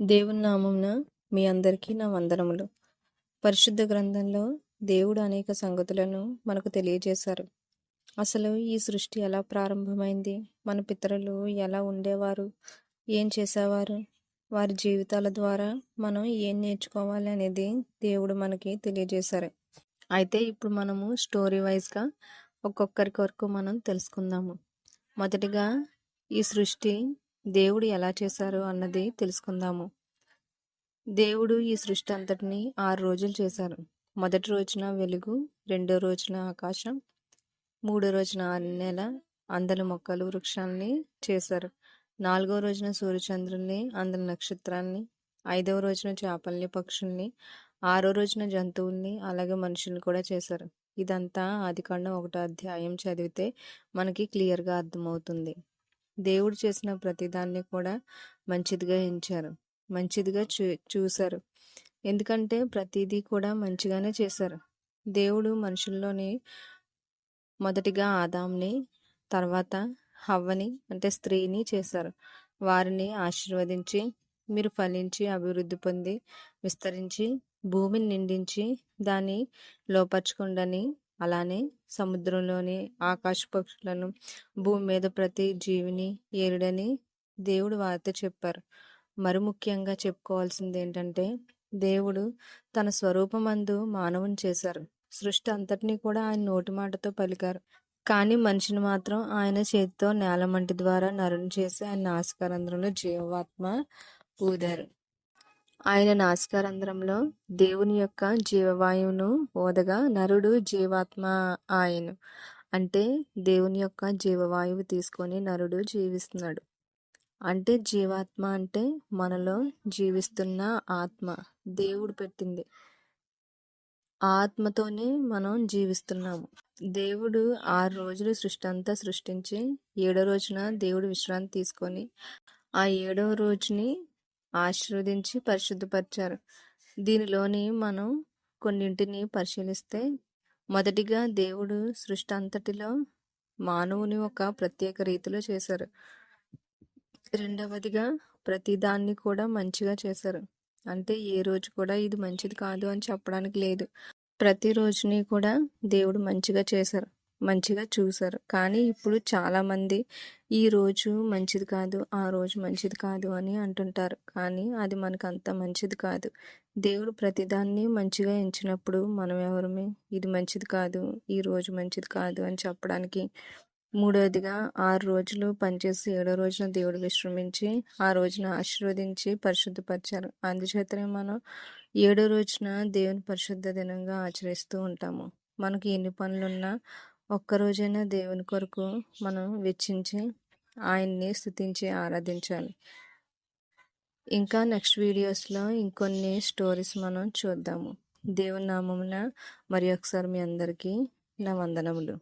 దేవుని నామంన మీ అందరికీ నా వందనములు. పరిశుద్ధ గ్రంథంలో దేవుడు అనేక సంగతులను మనకు తెలియజేశారు. అసలు ఈ సృష్టి ఎలా ప్రారంభమైంది? మన పితరులు ఎలా ఉండేవారు? ఏం చేసేవారు? వారి జీవితాల ద్వారా మనం ఏం నేర్చుకోవాలి అనేది దేవుడు మనకి తెలియజేశారు. అయితే ఇప్పుడు మనము స్టోరీ వైజ్గా ఒక్కొక్కరి వరకు మనం తెలుసుకుందాము. మొదటిగా ఈ సృష్టి దేవుడు ఎలా చేశారు అన్నది తెలుసుకుందాము. దేవుడు ఈ సృష్టి అంతటిని ఆరు రోజులు చేశారు. మొదటి రోజున వెలుగు రెండో రోజున ఆకాశం మూడో రోజున నెల అందరి మొక్కలు వృక్షాన్ని చేశారు. నాలుగో రోజున సూర్యచంద్రుల్ని అందరి నక్షత్రాన్ని ఐదవ రోజున చేపల్ని పక్షుల్ని ఆరో రోజున జంతువుల్ని అలాగే మనుషుల్ని కూడా చేశారు. ఇదంతా ఆదికాండం ఒకటో అధ్యాయం చదివితే మనకి క్లియర్గా అర్థమవుతుంది. దేవుడు చేసిన ప్రతిదాన్ని కూడా మంచిదిగా ఎంచారు. మంచిదిగా చూ చూశారు. ఎందుకంటే ప్రతిదీ కూడా మంచిగానే చేశారు. దేవుడు మనుషుల్లోని మొదటిగా ఆదాంని తర్వాత హవ్వని అంటే స్త్రీని చేశారు. వారిని ఆశీర్వదించి మీరు ఫలించి అభివృద్ధి పొంది విస్తరించి భూమిని నిండించి దాన్ని లోపరచుకుండని అలానే సముద్రంలోని ఆకాశ పక్షులను భూమి మీద ప్రతి జీవిని ఏరుడని దేవుడు వారితో చెప్పారు. మరి ముఖ్యంగా చెప్పుకోవాల్సింది ఏంటంటే దేవుడు తన స్వరూపమందు మానవుని చేశారు. సృష్టి అంతటినీ కూడా ఆయన నోటి మాటతో పలికారు. కానీ మనిషిని మాత్రం ఆయన చేతితో నేలమంటి ద్వారా నరుని చేసి ఆయన నాశకరంధ్రంలో జీవాత్మ ఊదారు. ఆయన నాసికారంధ్రంలో దేవుని యొక్క జీవవాయువును ఓదగా నరుడు జీవాత్మ ఆయను. అంటే దేవుని యొక్క జీవవాయువు తీసుకొని నరుడు జీవిస్తున్నాడు. అంటే జీవాత్మ అంటే మనలో జీవిస్తున్న ఆత్మ. దేవుడు పెట్టింది. ఆత్మతోనే మనం జీవిస్తున్నాము. దేవుడు ఆరు రోజులు సృష్టి అంతా సృష్టించి ఏడో రోజున దేవుడు విశ్రాంతి తీసుకొని ఆ ఏడవ రోజుని ఆశీర్వదించి పరిశుద్ధపరిచారు. దీనిలోని మనం కొన్నింటిని పరిశీలిస్తే మొదటిగా దేవుడు సృష్టి అంతటిలో మానవుని ఒక ప్రత్యేక రీతిలో చేశారు. రెండవదిగా ప్రతిదాన్ని కూడా మంచిగా చేశారు. అంటే ఏ రోజు కూడా ఇది మంచిది కాదు అని చెప్పడానికి లేదు. ప్రతి రోజుని కూడా దేవుడు మంచిగా చేశారు. మంచిగా చూశారు కానీ ఇప్పుడు చాలామంది ఈ రోజు మంచిది కాదు ఆ రోజు మంచిది కాదు అని అంటుంటారు. కానీ అది మనకు అంత మంచిది కాదు. దేవుడు ప్రతిదాన్ని మంచిగా ఎంచినప్పుడు మనం ఎవరమే ఇది మంచిది కాదు ఈ రోజు మంచిది కాదు అని చెప్పడానికి మూడవదిగా ఆరు రోజులు పనిచేసి ఏడో రోజున దేవుడు విశ్రమించి ఆ రోజున ఆశీర్వదించి పరిశుద్ధపరిచారు. అందుచేతనే మనం ఏడో రోజున దేవుని పరిశుద్ధ దినంగా ఆచరిస్తూ ఉంటాము. మనకి ఎన్ని పనులున్నా ఒక్కరోజైనా దేవుని కొరకు మనం వెచ్చించి ఆయన్ని స్థుతించి ఆరాధించాలి. ఇంకా నెక్స్ట్ వీడియోస్లో ఇంకొన్ని స్టోరీస్ మనం చూద్దాము. దేవుని నామమున మరి ఒకసారి మీ అందరికీ నా వందనములు.